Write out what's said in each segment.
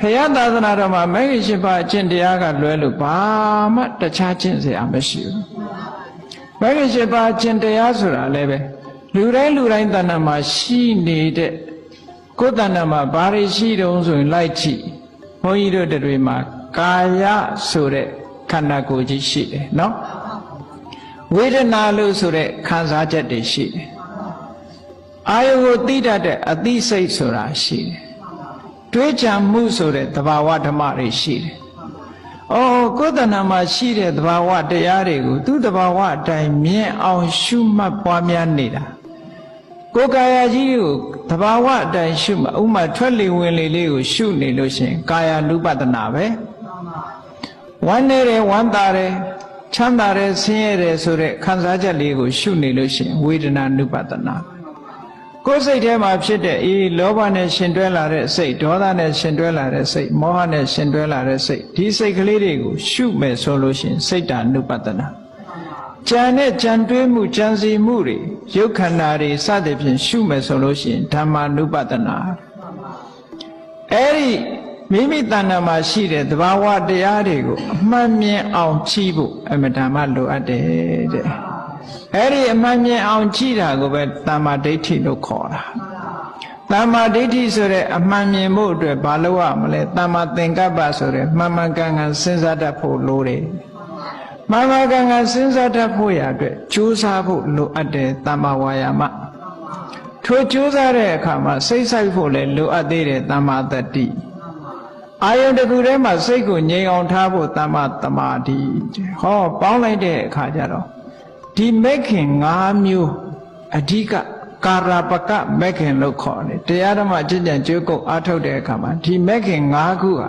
ဖရာသာသနာတော်မှာမဂ္ဂင်၈ပါးအကျင့်တရားကလွဲလို့ဘာမှတခြားကျင့်စရာမရှိဘူးမဂ္ဂင်၈ပါးအကျင့်တရားဆိုတာလည်းပဲလူတိုင်းလူတိုင်းတဏ္ဍာမှာရှိနေတဲ့ကိုယ်တဏ္ဍာမှာဘာတွေရှိတုံးဆိုရင်လိုက်ကြည့်ဘုန်းကြီးတို့တွေမှာကာယဆိုတဲ့ခန္ဓာကိုယ်ကြီးရှိတယ်နော်ဝေဒနာလို့ဆိုတဲ့ခံစားချက်တွေရှိတယ်အာယုကိုသိတတ်တဲ့အသိစိတ်ဆိုတာရှိတယ် တွေးကြံမှုဆိုတဲ့သဘာဝဓမ္မတွေရှိတယ်။အော်ကိုယ်တဏ္ဍာမှာရှိတဲ့သဘာဝတရားတွေကိုသူ့သဘာဝအတိုင်းမြင်အောင်ရှုမှတ်ပွားများနေတာ။ကိုယ်ကာယကြီးကိုသဘာဝအတိုင်းရှုမှဥမာထွက်လေဝင်လေလေးကိုရှုနေလို့ရှိရင်ကာယ ानु ပဒနာပဲ။ဝမ်းနေတယ်ဝမ်းသာတယ်ချမ်းသာတယ်ဆင်းရဲတယ်ဆိုတဲ့ခံစားချက်လေးကိုရှုနေလို့ရှိရင်ဝေဒနာ ानु ပဒနာပဲ။ ကိုယ်စိတ်ထဲမှာဖြစ်တဲ့အေးလောဘနဲ့ရှင်တွဲလာတဲ့စိတ်ဒေါသနဲ့ရှင်တွဲလာတဲ့စိတ်မောဟနဲ့ရှင်တွဲလာတဲ့စိတ်ဒီစိတ်ကလေးတွေကိုရှုမယ်ဆိုလို့ရှိရင်စိတ်တ ानु ပဒနာကြံတဲ့ကြံတွေးမှုကြံစီမှုတွေရုပ်ခန္ဓာတွေစသဖြင့်ရှုမယ်ဆိုလို့ရှိရင်ဓမ္မာနုပဒနာအဲ့ဒီမိမိတဏ္ဍာမှာရှိတဲ့သဘာဝတရားတွေကိုအမှန်မြင်အောင်ကြည့်ဖို့အမှန်တမ်းလိုအပ်တယ်တဲ့ အဲ့ဒီအမှန်မြင်အောင်ကြည့်တာကိုပဲတမ္မာဒိဋ္ဌိလို့ခေါ်တာတမ္မာဒိဋ္ဌိဆိုတဲ့အမှန်မြင်ဖို့အတွက်ဘာလို့ရမလဲတမ္မာသင်္ကပ္ပဆိုတဲ့မှန်မှန်ကန်ကန်စဉ်းစားတတ်ဖို့လိုတယ်မှန်မှန်ကန်ကန်စဉ်းစားတတ်ဖို့ရအတွက်ကြိုးစားဖို့လိုအပ်တယ်တမ္မာဝါယာမထိုကြိုးစားတဲ့အခါမှာစိတ်ဆိုင်ဖို့လည်းလိုအပ်သေးတယ်တမ္မာတတ္တိအာယုန်တစ်ခုထဲမှာစိတ်ကိုငြိမ်အောင်ထားဖို့တမ္မာတမာတိဟောပေါင်းလိုက်တဲ့အခါကျတော့ ဒီမက်ခင်၅မျိုးအဓိကကာရပကမက်ခင်လို့ခေါ်တယ်တရားဓမ္မအကျင့်ကြံကြိုးကုပ်အားထုတ်တဲ့အခါမှာဒီမက်ခင်၅ခုဟာ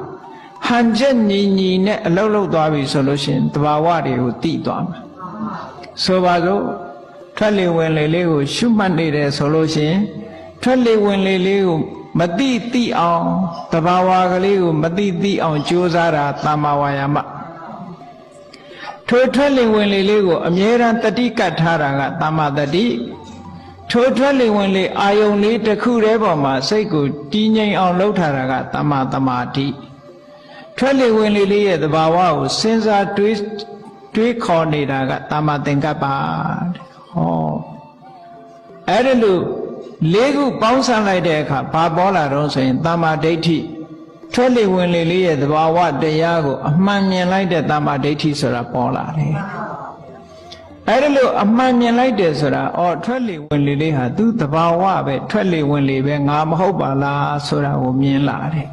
ဟန်ချက်ညီညီနဲ့အလုံးလုံးသွားပြီဆိုလို့ရှိရင်တဘာဝတွေကိုသိသွားမှာဆိုပါစို့ထွက်လေဝင်လေလေးကိုရှုမှတ်နေတယ်ဆိုလို့ရှိရင်ထွက်လေဝင်လေလေးကိုမတိတိအောင်တဘာဝကလေးကိုမတိတိအောင်ကြိုးစားတာတမ္မာဝါယာမ ထိုထွက်လေဝင်လေလေးကိုအမြဲတမ်းတတိကတ်ထားတာကတမ္မာတတိထိုထွက်လေဝင်လေအာယုံလေးတစ်ခုတည်းပေါ်မှာစိတ်ကိုတည်ငြိမ်အောင်လုပ်ထားတာကတမ္မာတမာတိထွက်လေဝင်လေလေးရဲ့သဘာဝကိုစဉ်းစားတွေးတွေးခေါ်နေတာကတမ္မာသင်္ကပ္ပဟောအဲ့ဒါလို့လေးခုပေါင်းစပ်လိုက်တဲ့အခါဘာပေါ်လာတော့ဆိုရင်တမ္မာဒိဋ္ဌိ ထွက်လေဝင်လေလေးရဲ့သဘာဝတရားကိုအမှန်မြင်လိုက်တဲ့တမ္မာဒိဋ္ဌိဆိုတာပေါ်လာတယ်အဲ့ဒါလို့အမှန်မြင်လိုက်တယ်ဆိုတာအော်ထွက်လေဝင်လေလေးဟာသူ့သဘာဝပဲထွက်လေဝင်လေပဲငါမဟုတ်ပါလားဆိုတာကိုမြင်လာတယ်